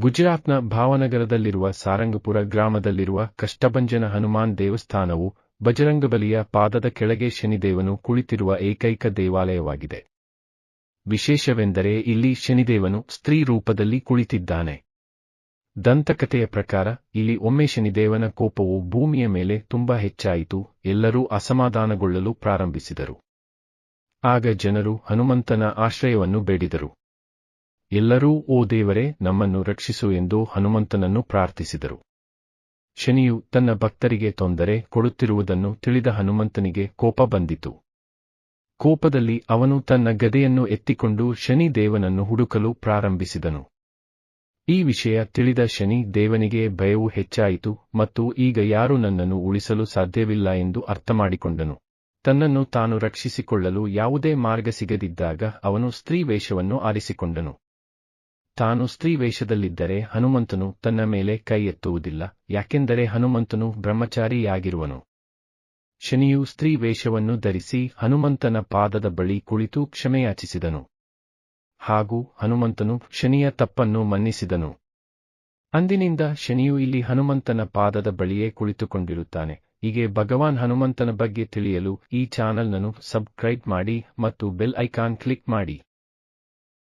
ಗುಜರಾತ್ನ ಭಾವನಗರದಲ್ಲಿರುವ ಸಾರಂಗಪುರ ಗ್ರಾಮದಲ್ಲಿರುವ ಕಷ್ಟಭಂಜನ ಹನುಮಾನ್ ದೇವಸ್ಥಾನವು ಬಜರಂಗಬಲಿಯ ಪಾದದ ಕೆಳಗೆ ಶನಿದೇವನು ಕುಳಿತಿರುವ ಏಕೈಕ ದೇವಾಲಯವಾಗಿದೆ. ವಿಶೇಷವೆಂದರೆ ಇಲ್ಲಿ ಶನಿದೇವನು ಸ್ತ್ರೀ ರೂಪದಲ್ಲಿ ಕುಳಿತಿದ್ದಾನೆ. ದಂತಕಥೆಯ ಪ್ರಕಾರ ಇಲ್ಲಿ ಒಮ್ಮೆ ಶನಿದೇವನ ಕೋಪವು ಭೂಮಿಯ ಮೇಲೆ ತುಂಬಾ ಹೆಚ್ಚಾಯಿತು, ಎಲ್ಲರೂ ಅಸಮಾಧಾನಗೊಳ್ಳಲು ಪ್ರಾರಂಭಿಸಿದರು. ಆಗ ಜನರು ಹನುಮಂತನ ಆಶ್ರಯವನ್ನು ಬೇಡಿದರು. ಎಲ್ಲರೂ, ಓ ದೇವರೇ, ನಮ್ಮನ್ನು ರಕ್ಷಿಸು ಎಂದು ಹನುಮಂತನನ್ನು ಪ್ರಾರ್ಥಿಸಿದರು. ಶನಿಯು ತನ್ನ ಭಕ್ತರಿಗೆ ತೊಂದರೆ ಕೊಡುತ್ತಿರುವುದನ್ನು ತಿಳಿದ ಹನುಮಂತನಿಗೆ ಕೋಪ ಬಂದಿತು. ಕೋಪದಲ್ಲಿ ಅವನು ತನ್ನ ಗದೆಯನ್ನು ಎತ್ತಿಕೊಂಡು ಶನಿ ದೇವನನ್ನು ಹುಡುಕಲು ಪ್ರಾರಂಭಿಸಿದನು. ಈ ವಿಷಯ ತಿಳಿದ ಶನಿ ದೇವನಿಗೆ ಭಯವು ಹೆಚ್ಚಾಯಿತು ಮತ್ತು ಈಗ ಯಾರೂ ನನ್ನನ್ನು ಉಳಿಸಲು ಸಾಧ್ಯವಿಲ್ಲ ಎಂದು ಅರ್ಥಮಾಡಿಕೊಂಡನು. ತನ್ನನ್ನು ತಾನು ರಕ್ಷಿಸಿಕೊಳ್ಳಲು ಯಾವುದೇ ಮಾರ್ಗ ಸಿಗದಿದ್ದಾಗ ಅವನು ಸ್ತ್ರೀ ವೇಷವನ್ನು ಆರಿಸಿಕೊಂಡನು. ತಾನು ಸ್ತ್ರೀ ವೇಷದಲ್ಲಿದ್ದರೆ ಹನುಮಂತನು ತನ್ನ ಮೇಲೆ ಕೈ ಎತ್ತುವುದಿಲ್ಲ, ಯಾಕೆಂದರೆ ಹನುಮಂತನು ಬ್ರಹ್ಮಚಾರಿಯಾಗಿರುವನು. ಶನಿಯು ಸ್ತ್ರೀ ವೇಷವನ್ನು ಧರಿಸಿ ಹನುಮಂತನ ಪಾದದ ಬಳಿ ಕುಳಿತು ಕ್ಷಮೆಯಾಚಿಸಿದನು. ಹಾಗೂ ಹನುಮಂತನು ಶನಿಯ ತಪ್ಪನ್ನು ಮನ್ನಿಸಿದನು. ಅಂದಿನಿಂದ ಶನಿಯು ಇಲ್ಲಿ ಹನುಮಂತನ ಪಾದದ ಬಳಿಯೇ ಕುಳಿತುಕೊಂಡಿರುತ್ತಾನೆ. ಹೀಗೆ ಭಗವಾನ್ ಹನುಮಂತನ ಬಗ್ಗೆ ತಿಳಿಯಲು ಈ ಚಾನಲ್ನನ್ನು ಸಬ್ಸ್ಕ್ರೈಬ್ ಮಾಡಿ ಮತ್ತು ಬೆಲ್ ಐಕಾನ್ ಕ್ಲಿಕ್ ಮಾಡಿ.